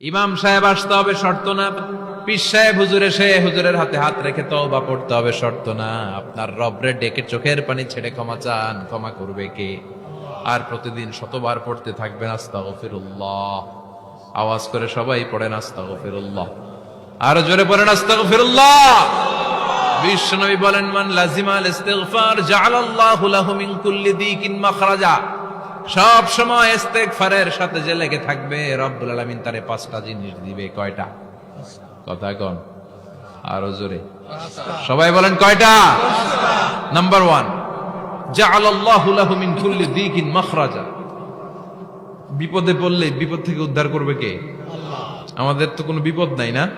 ইমাম সাহেব আসতে হবে, শর্ত না। পিস সাহেব হুজুরে, সে হুজুরের হাতে হাত রেখে তওবা পড়তে হবে, শর্ত না। আপনার রবরে ডেকে চোখের পানি ছেড়ে ক্ষমা চান, ক্ষমা করবে কে? আর প্রতিদিন শতবার পড়তে থাকবেন, আস্তাগফিরুল্লাহ। আওয়াজ করে সবাই পড়েন, আস্তাগফিরুল্লাহ। আর জোরে পড়েন, আস্তাগফিরুল্লাহ। বিশ্বনবী বলেন, মান লাজিমাল ইস্তিগফার জাআলাল্লাহু লাহু মিন কুল্লি দিকিন মাখরাজা। সব সময় ইস্তেগফারের সাথে যে লেগে থাকবে রব্বুল আলামিন তারে পাঁচটা জিনিস দিবে। কয়টা? কথা কোন। আরও জোরে। সবাই বলেন কয়টা? নাম্বার ওয়ান বিপদে পড়লে বিপদ থেকে উদ্ধার করবে কে? আমাদের তো কোনো বিপদ নাই না?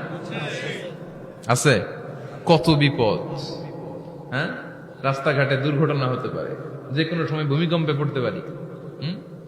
আছে? কত বিপদ? হ্যাঁ? রাস্তাঘাটে দুর্ঘটনা হতে পারে। যে কোনো সময় ভূমিকম্পে পড়তে পারি?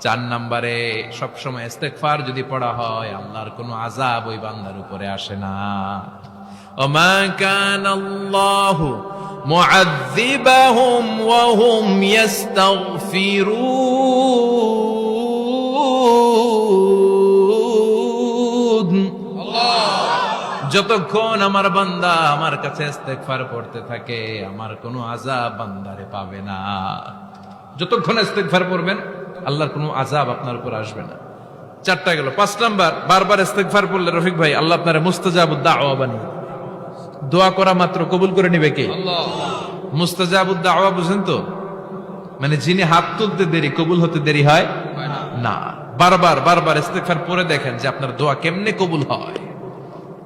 চার নম্বরে, সবসময় ইস্তেগফার যদি পড়া হয়, আল্লাহর কোনো আজাব ওই বান্দার উপরে আসে না। যতক্ষণ আমার বান্দা আমার কাছে ইস্তেগফার পড়তে থাকে, আমার কোনো আযাব বান্দারে পাবে না। যতক্ষণ ইস্তেগফার পড়বেন আল্লাহর কোনো আজাব আপনার উপর আসবে না। চারটা গেল। পাঁচ নাম্বার, বারবার ইস্তেকফার পড়লে রফিক ভাই, আল্লাহ আপনার মুস্তাজাবুদ দাওয়া দোয়া করা মাত্র কবুল করে নিবে কে? মুস্তাজাবুদ দাওয়া বুঝেন তো? মানে যিনি হাত তুলতে দেরি, কবুল হতে দেরি হয় না। বারবার বারবার ইস্তেগফার পড়ে দেখেন যে আপনার দোয়া কেমনে কবুল হয়।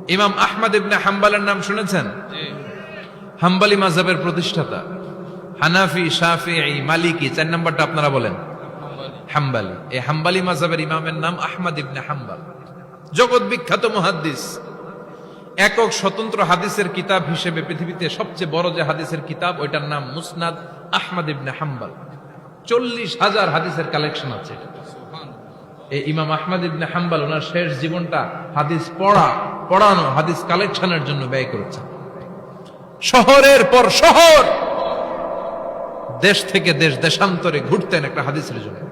ইমাম আহমদ ইবনে হাম্বালের নাম শুনেছেন? হাম্বালি মাযহাবের প্রতিষ্ঠাতা। হানাফি শাফি মালিকি, চার নাম্বারটা আপনারা বলেন। হাম্বালি। এই হাম্বালি মাযহাবের ইমামের নাম আহমদ ইবনে হাম্বাল। জগৎ বিখ্যাত মুহাদ্দিস। একক স্বতন্ত্র হাদিসের কিতাব হিসেবে পৃথিবীতে সবচেয়ে বড় যে হাদিসের কিতাব, ওইটার নাম মুসনাদ আহমদ ইবনে হাম্বাল। চল্লিশ হাজার হাদিসের কালেকশন আছে। এই ইমাম আহমদ ইবনে হাম্বাল ওনার শেষ জীবনটা হাদিস পড়া, পড়ানো, হাদিস কালেকশনের জন্য ব্যয় করেছেন শহরের পর শহর! দেশ থেকে দেশ, দেশান্তরে ঘুরতেন একটা হাদিসের জন্য।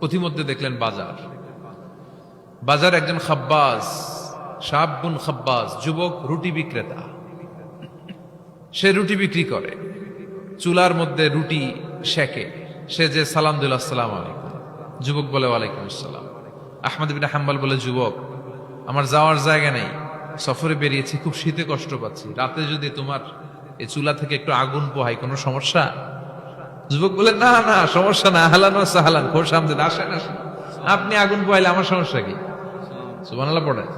পথিমধ্যে দেখলেন বাজার। বাজার একজন খাব্বাস সাবগুন খাব্বাস যুবক, রুটি বিক্রেতা। সে রুটি বিক্রি করে। চুলার মধ্যে রুটি শেখে সে যে সালাম দিল আলাইকুম। যুবক বলে, ওয়ালাইকুম আসসালাম। আহমদ বিন হাম্বাল বলে, যুবক, আমার যাওয়ার জায়গা নেই। সফরে বেরিয়েছি, খুব শীতে কষ্ট পাচ্ছি। রাতে যদি তোমার এই চুলা থেকে একটু আগুন পোহাই কোনো সমস্যা? যুবক বলে, না না, সমস্যা না, হালান সাহালান খোর সামনে আসেন আসেন। আপনি আগুন পোহাইলে আমার সমস্যা কি? পড়েন।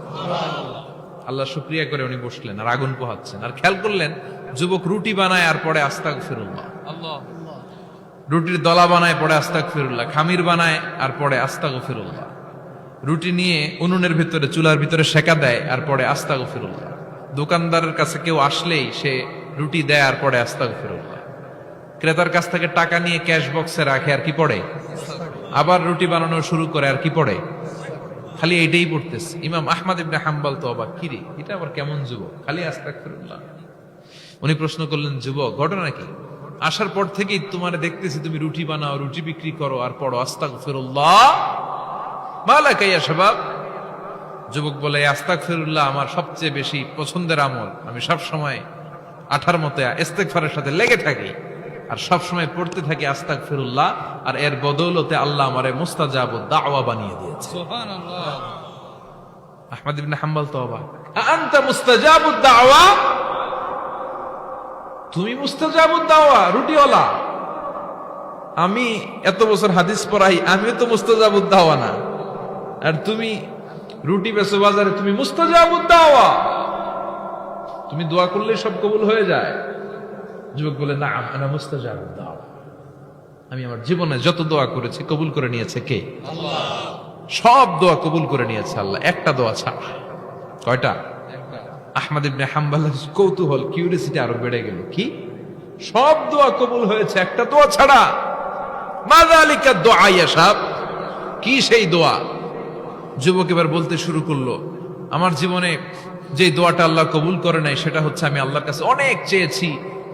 আল্লাহ শুক্রিয়া করে উনি বসলেন, আর আগুন পোহাচ্ছেন। আর খেয়াল করলেন, যুবক রুটি বানায়, আর পরে আস্তাক ফিরুল্লাহ রুটির দলা বানায় পরে আস্তাক ফিরুল্লাহ খামির বানায়, আর পরে আস্তাক ফিরুল্লাহ রুটি নিয়ে উনুনের ভিতরে, চুলার ভিতরে সেকা দেয়, আর পরে আস্তাক ফিরুল্লাহ দোকানদারের কাছে কেউ আসলেই সে রুটি দেয়, আর পরে আস্তাক ফিরুল্লাহ ক্রেতার কাছ থেকে টাকা নিয়ে ক্যাশ বক্সে রাখে, আর কি পড়ে? আবার রুটি বানানো শুরু করে, আর কি পড়ে? খালি এইটাই পড়তেছে। ইমাম আহমদ ইবনে হাম্বাল তো অবাক। কিরে, এটা আবার কেমন যুবক? খালি আস্তাগফিরুল্লাহ। উনি প্রশ্ন করলেন, যুবক, ঘটনা কি? আসার পর থেকেই তোমার দেখতেছি তুমি রুটি বানাও, রুটি বিক্রি করো, আর পড়ো, আস্তাগফিরুল্লাহ? মালাকা ইয়া শাবাব। যুবক বলে, আস্তাগফিরুল্লাহ আমার সবচেয়ে বেশি পছন্দের আমল। আমি সব সময় আঠার মতো ইস্তেগফারের সাথে লেগে থাকি। আর সব সময় পড়তে থাকি আস্তাগফিরুল্লাহ আর এর বদৌলতে আল্লাহ আমারে মুস্তাজাব দাওয়া বানিয়ে দিয়েছে। আহমদ ইবনে হাম্বল তো অবাক আনতা মুস্তাজাবুদ দাওয়া? তুমি মুস্তাজাবুদ দাওয়া রুটিওয়ালা। আমি এত বছর হাদিস পড়াই আমিও তো মুস্তাজাবুদ দাওয়া না। আর তুমি রুটি বেচো বাজারে তুমি মুস্তাজাবুদ দাওয়া। তুমি দোয়া করলে সব কবুল হয়ে যায়। যুবক বলে না আমি মুস্তাজাবুদ দাওয়া আমি আমার জীবনে যত দোয়া করেছি কবুল করে নিয়েছে কে? সব দোয়া কবুল করে নিয়েছে আল্লাহ একটা দোয়া ছাড়া। কয়টা? আহমদ ইবনে হাম্বাল কৌতূহল কিউরিয়াসিটি আরও বেড়ে গেল। কি? সব দোয়া কবুল হয়েছে একটা দোয়া ছাড়া। মাদালিকা দোয়া ইয়াসাব কি সেই দোয়া? যুবক এবার বলতে শুরু করল আমার জীবনে যে দোয়াটা আল্লাহ কবুল করে নাই সেটা হচ্ছে আমি আল্লাহর কাছে অনেক চেয়েছি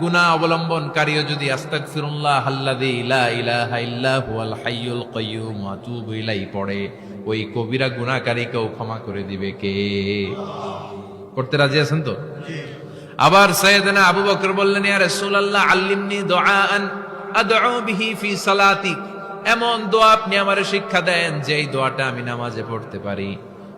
গুনা অবলম্বনকারীও যদি আস্তাগফিরুল্লাহ আল্লাযী লা ইলাহা ইল্লা হুয়াল হাইয়ুল কাইয়্যুম ওয়া আতুবু ইলাইহি, পড়ে, ওই কবিরা গুনাহকারীকেও ক্ষমা করে দিবে কে? করতে রাজি আছেন তো? আবার সাইয়েদনা আবু বকর বললেন, ইয়া রাসূলুল্লাহ, আল্লিমনি দুআআন আদউ বিহি ফি সালাতি এমন দোয়া আপনি আমারে শিক্ষা দেন যে এই দোয়াটা আমি নামাজে পড়তে পারি।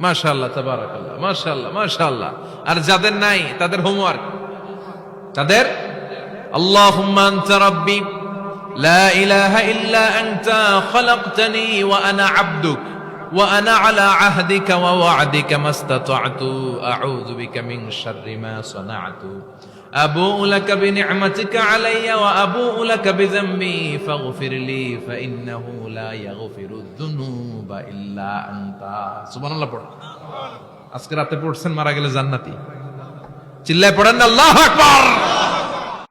মাশাআল্লাহ তাবারাকাল্লাহ মাশাআল্লাহ মাশাআল্লাহ আর যাদের নাই তাদের হোমওয়ার্ক তাদের আল্লাহুম্মা আনতা রাব্বি লা ইলাহা ইল্লা আনতা খলাকতানি ওয়া আনা আবদুক وأنا على عهدك ووعدك ما استطعت أعوذ بك من شر ما صنعت أبوء لك بنعمتك علي وأبوء لك بذنبي فاغفر لي فإنه لا يغفر الذنوب ইল্লা ইল্লা আনতা। সুবহানাল্লাহ পড়ো। আজকে রাতে পড়ছেন মারা গেলে জান্নাতি। চিল্লায় পড়েন আল্লাহু আকবার।